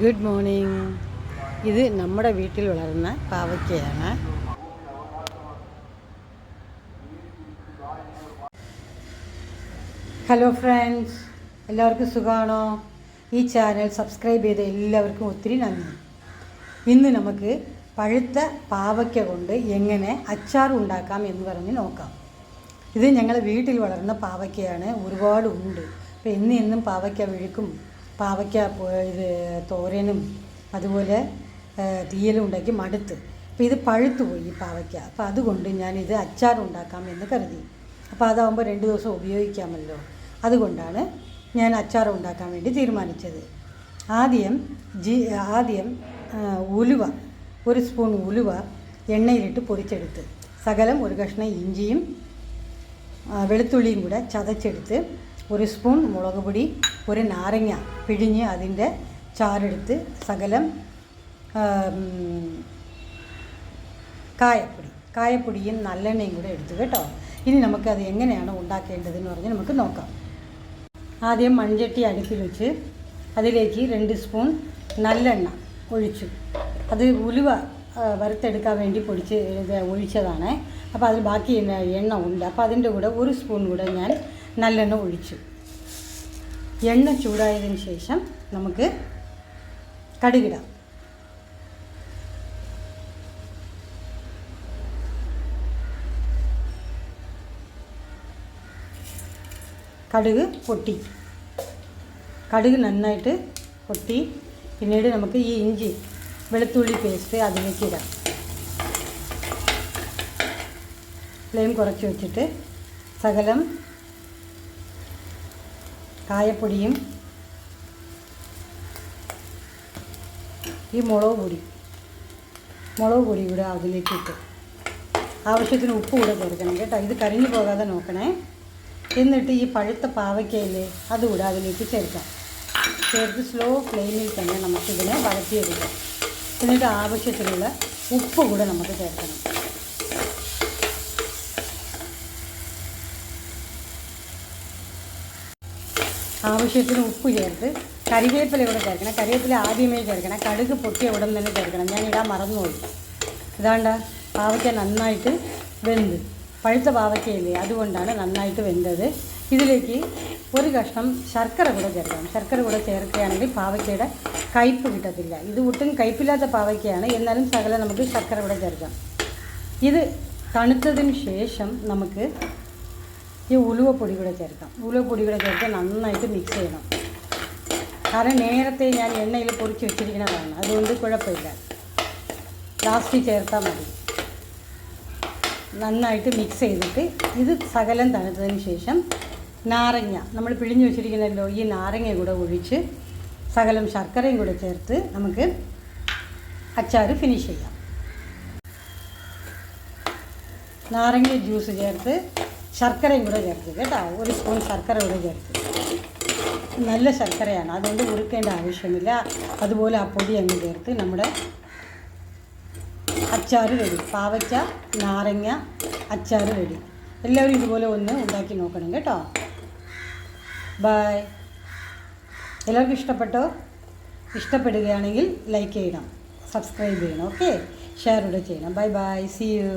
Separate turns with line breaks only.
Good morning ഇത് നമ്മുടെ വീട്ടിൽ വളർന്ന പാവയ്ക്കയാണ്. ഹലോ ഫ്രണ്ട്സ് എല്ലാവർക്കും സുഖമാണോ? ഈ ചാനൽ സബ്സ്ക്രൈബ് ചെയ്ത എല്ലാവർക്കും ഒത്തിരി നന്ദി. ഇന്ന് നമുക്ക് പഴുത്ത പാവയ്ക്ക കൊണ്ട് എങ്ങനെ അച്ചാർ ഉണ്ടാക്കാം എന്ന് പറഞ്ഞ് നോക്കാം. ഇത് ഞങ്ങൾ വീട്ടിൽ വളർന്ന പാവയ്ക്കയാണ്. ഒരുപാട് ഉണ്ട്. അപ്പോൾ എന്നും എന്നും പാവയ്ക്ക വിഴുക്കും. പാവയ്ക്ക ഇത് തോരനും അതുപോലെ തീയലും ഉണ്ടാക്കി മടുത്ത്. അപ്പോൾ ഇത് പഴുത്തു പോയി ഈ പാവയ്ക്ക. അപ്പോൾ അതുകൊണ്ട് ഞാനിത് അച്ചാർ ഉണ്ടാക്കാം എന്ന് കരുതി. അപ്പോൾ അതാകുമ്പോൾ രണ്ട് ദിവസം ഉപയോഗിക്കാമല്ലോ. അതുകൊണ്ടാണ് ഞാൻ അച്ചാർ ഉണ്ടാക്കാൻ വേണ്ടി തീരുമാനിച്ചത്. ആദ്യം ജി ആദ്യം ഉലുവ ഒരു സ്പൂൺ ഉലുവ എണ്ണയിലിട്ട് പൊരിച്ചെടുത്ത് സകലം ഒരു കഷ്ണം ഇഞ്ചിയും വെളുത്തുള്ളിയും കൂടെ ചതച്ചെടുത്ത് ഒരു സ്പൂൺ മുളക് പൊടി ഒരു നാരങ്ങ പിഴിഞ്ഞ് അതിന്റെ ചാറെടുത്ത് സകലം കായപ്പൊടി. കായപ്പൊടിയും നല്ലെണ്ണയും കൂടെ എടുത്ത് കേട്ടോ. ഇനി നമുക്കത് എങ്ങനെയാണ് ഉണ്ടാക്കേണ്ടതെന്ന് പറഞ്ഞ് നമുക്ക് നോക്കാം. ആദ്യം മൺചട്ടി അടുപ്പിൽ വെച്ച് അതിലേക്ക് രണ്ട് സ്പൂൺ നല്ലെണ്ണ ഒഴിച്ചു. അത് ഉലുവ വറുത്തെടുക്കാൻ വേണ്ടി പൊടിച്ച് ഒഴിച്ചതാണ്. അപ്പോൾ അതിൽ ബാക്കി എണ്ണ ഉണ്ട്. അപ്പോൾ അതിന്റെ കൂടെ ഒരു സ്പൂൺ കൂടെ ഞാൻ നല്ലെണ്ണ ഒഴിച്ചു. എണ്ണ ചൂടായതിന് ശേഷം നമുക്ക് കടുകിടാം. കടുക് പൊട്ടി. കടുക് നന്നായിട്ട് പൊട്ടി. പിന്നീട് നമുക്ക് ഈ ഇഞ്ചി വെളുത്തുള്ളി പേസ്റ്റ് അതിലേക്ക് ഇടാം. ഫ്ലെയിം കുറച്ച് വെച്ചിട്ട് സകലം കായപ്പൊടിയും ഈ മുളക് പൊടി. മുളക് പൊടി കൂടെ അതിലേക്ക് ഇട്ട്. ആവശ്യത്തിന് ഉപ്പ് കൂടെ ചേർക്കണം കേട്ടോ. ഇത് കരിഞ്ഞു പോകാതെ നോക്കണേ. എന്നിട്ട് ഈ പഴുത്ത പാവയ്ക്കയില്ലേ അതുകൂടെ അതിലേക്ക് ചേർക്കാം. ചേർത്ത് സ്ലോ ഫ്ലെയിമിൽ തന്നെ നമുക്കിതിനെ വഴറ്റിയെടുക്കാം. എന്നിട്ട് ആവശ്യത്തിനുള്ള ഉപ്പ് കൂടെ നമുക്ക് ചേർക്കണം. ആവശ്യത്തിന് ഉപ്പ് ചേർത്ത് കറിവേപ്പില ഇവിടെ ചേർക്കണം. കറിവേപ്പില ആദ്യമേ ചേർക്കണം. കടുക് പൊട്ടിയ ഉടൻ തന്നെ ചേർക്കണം. ഞാൻ ഇടാൻ മറന്നുപോയി. ഇതാണ്ട പാവയ്ക്ക നന്നായിട്ട് വെന്ത്. പഴുത്ത പാവയ്ക്കയില്ലേ അതുകൊണ്ടാണ് നന്നായിട്ട് വെന്തത്. ഇതിലേക്ക് ഒരു കഷ്ണം ശർക്കര കൂടെ ചേർക്കണം. ശർക്കര കൂടെ ചേർക്കുകയാണെങ്കിൽ പാവയ്ക്കയുടെ കയ്പ്പ് കിട്ടത്തില്ല. ഇത് ഒട്ടും കയ്പ്പില്ലാത്ത പാവയ്ക്കയാണ്. എന്നാലും സകലം നമുക്ക് ശർക്കര കൂടെ ചേർക്കാം. ഇത് തണുത്തതിന് ശേഷം നമുക്ക് ഈ ഉലുവപ്പൊടി കൂടെ ചേർക്കാം. ഉലുവപ്പൊടി കൂടെ ചേർത്ത് നന്നായിട്ട് മിക്സ് ചെയ്യണം. കാരണം നേരത്തെ ഞാൻ എണ്ണയിൽ പൊടിച്ച് വെച്ചിരിക്കുന്നതാണ് അതുകൊണ്ട് കുഴപ്പമില്ല. ലാസ്റ്റ് ചേർത്താൽ മതി. നന്നായിട്ട് മിക്സ് ചെയ്തിട്ട് ഇത് സകലം തണുത്തതിന് ശേഷം നാരങ്ങ. നമ്മൾ പിഴിഞ്ഞ് വെച്ചിരിക്കുന്നല്ലോ ഈ നാരങ്ങ കൂടെ ഒഴിച്ച് സകലം ശർക്കരയും കൂടെ ചേർത്ത് നമുക്ക് അച്ചാർ ഫിനിഷ് ചെയ്യാം. നാരങ്ങ ജ്യൂസ് ചേർത്ത് ശർക്കരയും കൂടെ ചേർത്ത് കേട്ടോ. ഒരു സ്പൂൺ ശർക്കര കൂടെ ചേർത്ത്. നല്ല ശർക്കരയാണ്. അതുകൊണ്ട് ഉരുക്കേണ്ട ആവശ്യമില്ല. അതുപോലെ ആ പൊടി അങ്ങ് ചേർത്ത് നമ്മുടെ അച്ചാർ റെഡി. പാവയ്ക്ക നാരങ്ങ അച്ചാർ റെഡി. എല്ലാവരും ഇതുപോലെ ഒന്ന് ഉണ്ടാക്കി നോക്കണം കേട്ടോ. ബായ് എല്ലാവർക്കും ഇഷ്ടപ്പെട്ടോ? ഇഷ്ടപ്പെടുകയാണെങ്കിൽ ലൈക്ക് ചെയ്യണം. സബ്സ്ക്രൈബ് ചെയ്യണം. ഓക്കെ ഷെയർ കൂടെ ചെയ്യണം. Bye bye C U